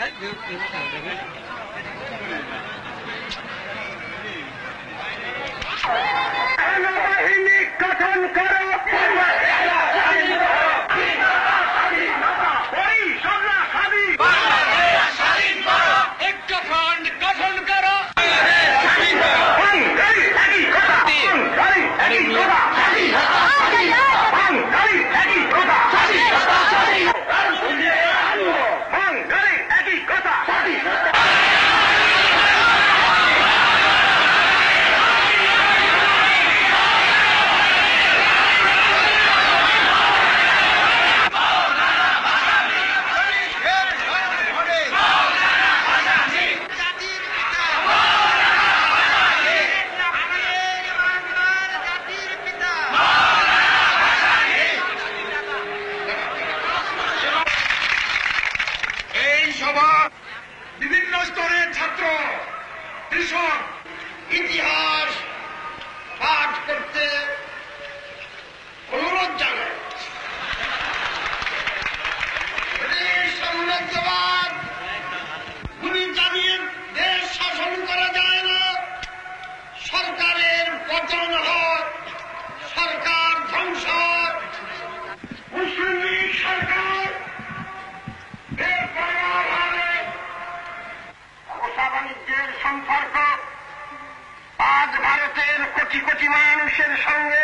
kalp yürüttüğünü söylemiş. সভা বিভিন্ন স্তরের ছাত্র কৃষক ইতিহাস পাঠ করতে অনুরোধ জানায় সাম্রাজ্যবাদ সম্পর্ক আজ ভারতের কোটি কোটি মানুষের সঙ্গে